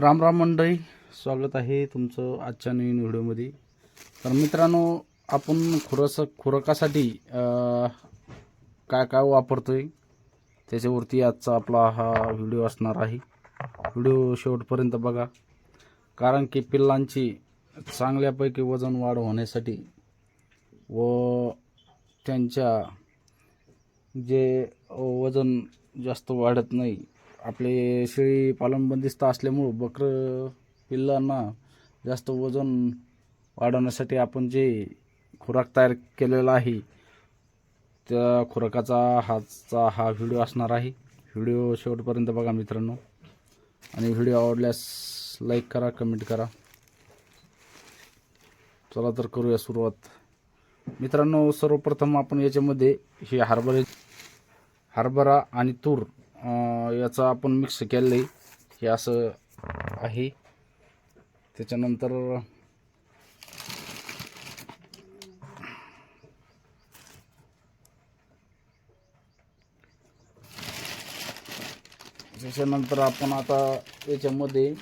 राम राम मंडळी स्वागत आहे तुमचं आजच्या नवीन व्हिडिओमध्ये. तर मित्रांनो आपण खुरस खुरकासाठी काय काय वापरतो आहे त्याच्यावरती आजचा आपला हा व्हिडिओ असणार आहे. व्हिडिओ शेवटपर्यंत बघा. कारण की पिल्लांची चांगल्यापैकी वजन वाढ होण्यासाठी व त्यांच्या जे वजन जास्त वाढत नाही आपले शेळी पालन बंदिस्त असल्यामुळं बकरं पिल्लांना जास्त वजन वाढवण्यासाठी आपण जे खुराक तयार केलेला आहे त्या खुराकाचा हाचा हा व्हिडिओ असणार आहे. व्हिडिओ शेवटपर्यंत बघा मित्रांनो. आणि व्हिडिओ आवडल्यास लाईक करा कमेंट करा. चला तर करूया सुरुवात. मित्रांनो सर्वप्रथम आपण याच्यामध्ये हे हरभरे हरभरा आणि तूर याचा आपण मिक्स केलेलं आहे हे असं आहे. त्याच्यानंतर त्याच्यानंतर आपण आता याच्यामध्ये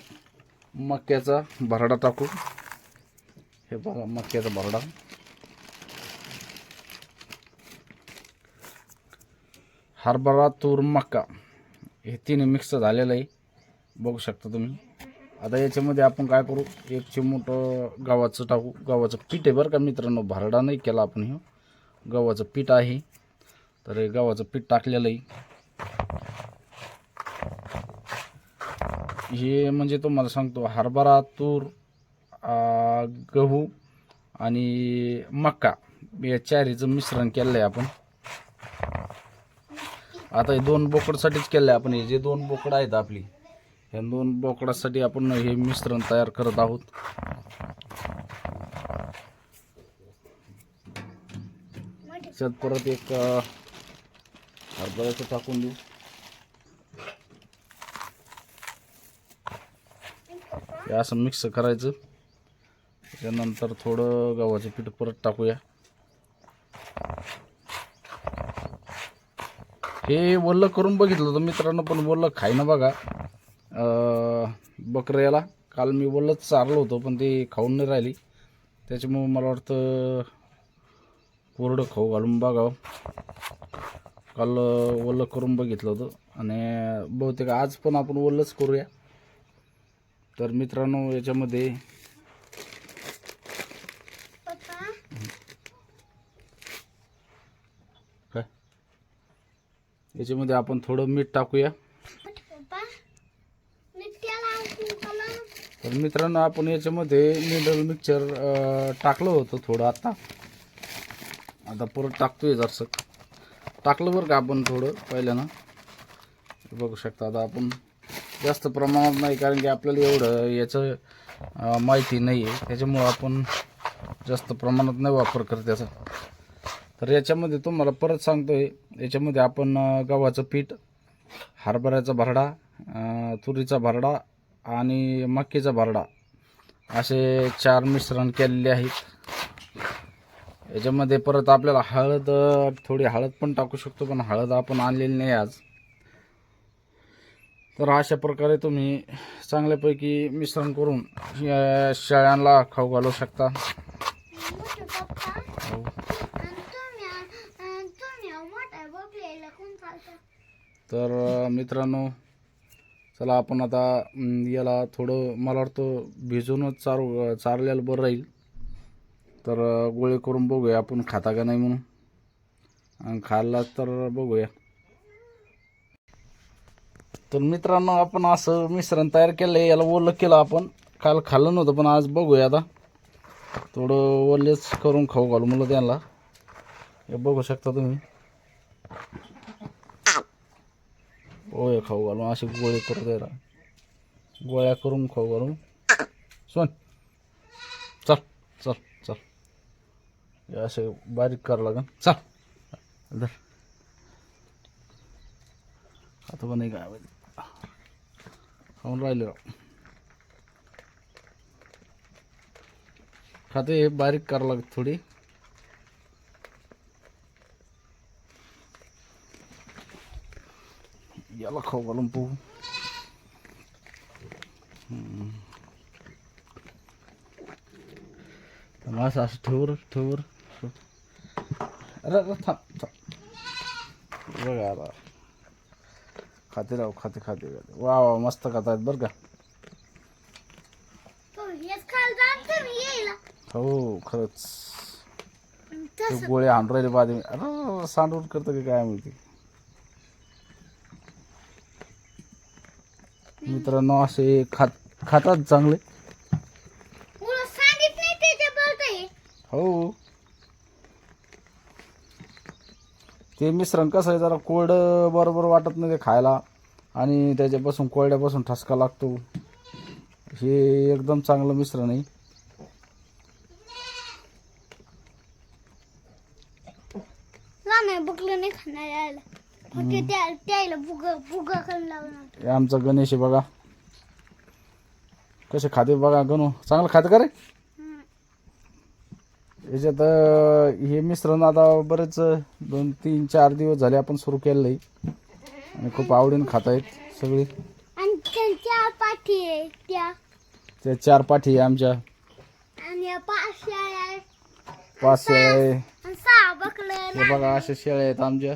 मक्याचा भरडा टाकू. हे बघा मक्याचा भरडा. हरभरा तूर मका. हे तिन्ही मिक्स झालेलं आहे. बघू शकता तुम्ही. आता याच्यामध्ये आपण काय करू? एक चिमूट गव्हाचं टाकू. गव्हाचं पीठ आहे बरं का मित्रांनो. भरडा नाही केला आपण हे. गव्हाचं पीठ आहे. तर हे गव्हाचं पीठ टाकलेलं आहे. हे म्हणजे तुम्हाला सांगतो. हरभरा तूर गहू आणि मका. या चारीचं मिश्रण केलं आहे आपण. आता हे दोन बोकडासाठीच केलं आहे आपण हे. जे दोन बोकडं आहेत आपली ह्या दोन बोकडासाठी आपण हे मिश्रण तयार करत आहोत. त्याच्यात परत एक हरभऱ्याचं टाकून देऊ. हे असं मिक्स करायचं. त्याच्यानंतर थोडं गव्हाचं पीठ परत टाकूया. हे वल्ल करून बघितलं होतं. मित्रांनो पण वल्ल खाईना बघा. बकऱ्याला काल मी वल्लच चारलं होतं पण ते खाऊन नाही राहिली. त्याच्यामुळं मला वाटतं कोरडं खाऊ घालून बघावं. काल अं, वल्ल करून बघितलं होतं. आणि बहुतेक आज पण आपण वल्लच करूया. तर मित्रांनो याच्यामध्ये काय याच्यामध्ये आपण थोडं मीठ टाकूया. तर मित्रांनो आपण याच्यामध्ये मिनरल मिक्सचर टाकलं होतं थोडं आता. आता परत टाकतोय जरसं. टाकलं बरं का आपण थोडं पहिल्यानं बघू शकता आता आपण जास्त प्रमाणात नाही कारण की आपल्याला एवढं याचं माहिती नाही आहे त्याच्यामुळं आपण जास्त प्रमाणात नाही वापर करत त्याचा तर याच्यामध्ये तुम्हाला परत सांगतोय याच्यामध्ये आपण गव्हाचं पीठ हरभऱ्याचा भरडा तुरीचा भरडा आणि मक्कीचा भरडा असे चार मिश्रण केलेले आहेत. याच्यामध्ये परत आपल्याला हळद थोडी हळद पण टाकू शकतो पण हळद आपण आणलेली नाही आज. तर अशा प्रकारे तुम्ही चांगल्यापैकी मिश्रण करून शेळ्यांना खाऊ घालू शकता. तर मित्रांनो चला आपण आता याला थोडं मला वाटतं भिजूनच चार चारल्याला बरं राहील. तर गोळे करून बघूया आपण खाता का नाही म्हणून. आणि खाल्ला तर बघूया. तर मित्रांनो आपण असं मिश्रण तयार केलं आहे याला ओलं केलं आपण. काल खाल्लं नव्हतं पण आज बघूया आता. थोडं ओलेच करून खाऊ घालू मुलं त्यांना. हे बघू शकता तुम्ही. पोहे खाऊ घालून असे गोळे करू द्यायला गोळ्या करून खाऊ घालून. सोन. चल चल चल. असे बारीक करावं लागेल. चल. धर. आता पण नाही काय खाऊन राहिले राव. खाते बारीक करावं लागत थोडी. याला खाऊ घालून पाहू मग असं असं ठेवर ठेवर अरे अरे थांब थांब बघा आता खाते राव खाते खाते खाते वा वा मस्त खात आहेत बरं का हो खरंच गोळे राहिले बाद अरे सांडून करतं की काय माहिती मित्रांनो असे खात खातात चांगले. नाही हो? ते मिश्रण कसं आहे जरा कोरड बरोबर वाटत नाही ते खायला. आणि त्याच्यापासून कोरड्यापासून ठसका लागतो. हे एकदम चांगलं मिश्रण आहे. लहान बुकलं नाही खाणार हे आमचा गणेश आहे बघा. कसे खाते बघा गणू. चांगलं खाते का रे. याच्यात हे मिश्रण आता बरेच दोन तीन चार दिवस झाले आपण सुरू केलेलं आहे. आणि खूप आवडीने खात आहेत सगळी त्या चार पाठी आहे आमच्या. आणि या पाच शेळ्या आहे. हे बघा अशा शेळ्या आहेत आमच्या.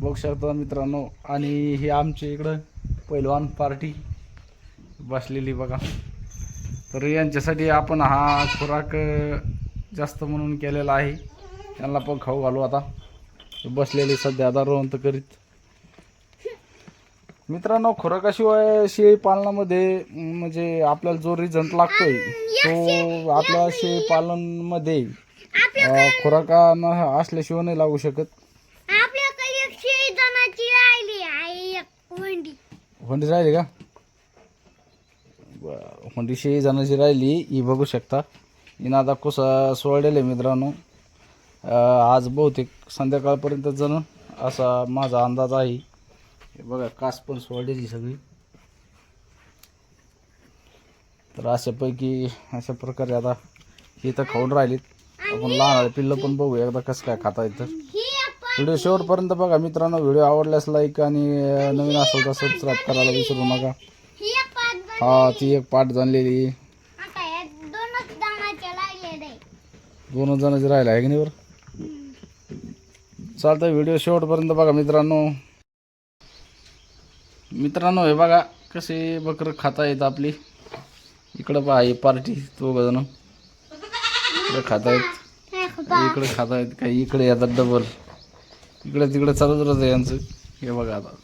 बघू शकता मित्रांनो आणि हे आमच्या इकडं पैलवान पार्टी बसलेली बघा. तर यांच्यासाठी आपण हा खुराक जास्त म्हणून केलेला आहे. त्यांना पण खाऊ घालू आता. बसलेली सध्या आता रोवंत करीत. मित्रांनो खुराकाशिवाय शेळी पालनामध्ये म्हणजे आपल्याला जो रिझल्ट लागतोय तो आपल्या शेळी पालनमध्ये खुराकानं असल्याशिवाय नाही लागू शकत आपल्याकडे एक शेळी जणाची राहिली आहे एक वंडी होंडी राहिली का? बरं होंडी शेळी जाण्याची राहिली. ही बघू शकता. हिनं आता कुसा सोडलेले मित्रांनो. अं, आज बहुतेक संध्याकाळपर्यंत जण असा माझा अंदाज आहे. हे बघा कास पण सोडलेली सगळी. तर अशापैकी अशा प्रकारे आता ही तर खाऊन राहिलीत. आपण लहान पिल्लं पण बघू एकदा कसं काय खाता येतं. व्हिडिओ शेवटपर्यंत बघा मित्रांनो व्हिडिओ आवडल्यास लाईक आणि नवीन असेल तर सबस्क्राईब करायला विसरू नका. ही हा ती एक पाठ या दोनच जणांची राहिला आहे की नाही बरं? चालतं व्हिडिओ शेवटपर्यंत बघा मित्रांनो. मित्रांनो हे बघा कसे बकरं खाता येत आपली. इकडं पहा ही पार्टी तो जण. इकडे खातायत. हे बा- इकडे खातायत काही इकडे येतात डबल इकडे तिकडे चालूच राहतं यांचं. हे बघा आता.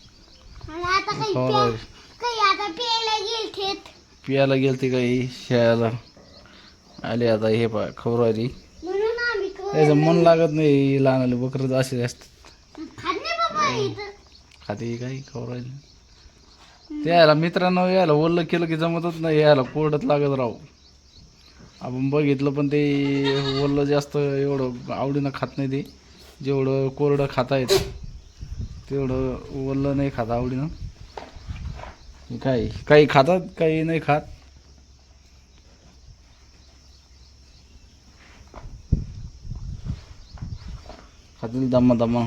पियाला गेलती काही शेळ्याला आले आता हे पा खबर आली म्हणून आम्ही क- त्याचं मन लागत नाही लहान आले बकरं असे असतात. खात काही खबर ते यायला मित्रांनो यायला ओल्लं केलं की जमतच नाही यायला कोरडत लागत राहू आपण बघितलं पण ते ओल्लं जास्त एवढं आवडीनं खात नाही ते. जेवढं कोरडं खाता येत तेवढं ओल्लं नाही खात आवडीनं. हे काय काही खातात काही नाही खात. खातील दमा दमा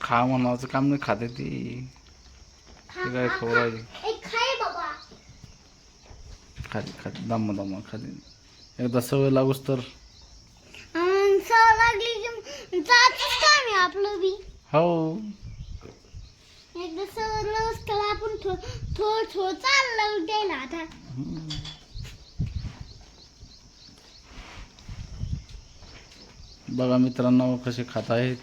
खा म्हणाचं काम नाही खाते ती. काय खबर आहे बाबा. खाते खाते दमा दमा खाते एकदा सवय लागूच तर. अन् सवय लागली की जातच काम आहे आपलं बी. हो. एकदा सवय लवस केला आपण थो थोडं थोडं चाललं उठायला आता. बघा मित्रांनो कसे खात आहेत.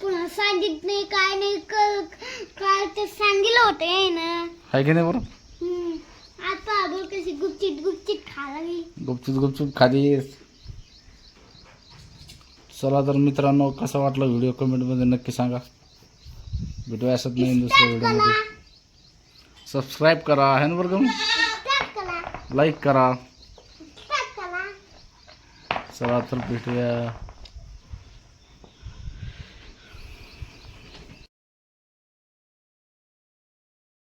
पुन्हा सांगित नाही काय नाही क- काय ते सांगितलं होतं ना. आहे की नाही बरं? हम्म. आता बघ कशी गुपचित गुपचित गुपचूप गुपचूप खाली. चला तर मित्रांनो कसा वाटला व्हिडिओ कमेंटमध्ये नक्की सांगा. व्हिडिओ असत नाही दुसऱ्या व्हिडिओमध्ये. सबस्क्राईब करा करा. लाईक करा. चला तर भेटूया.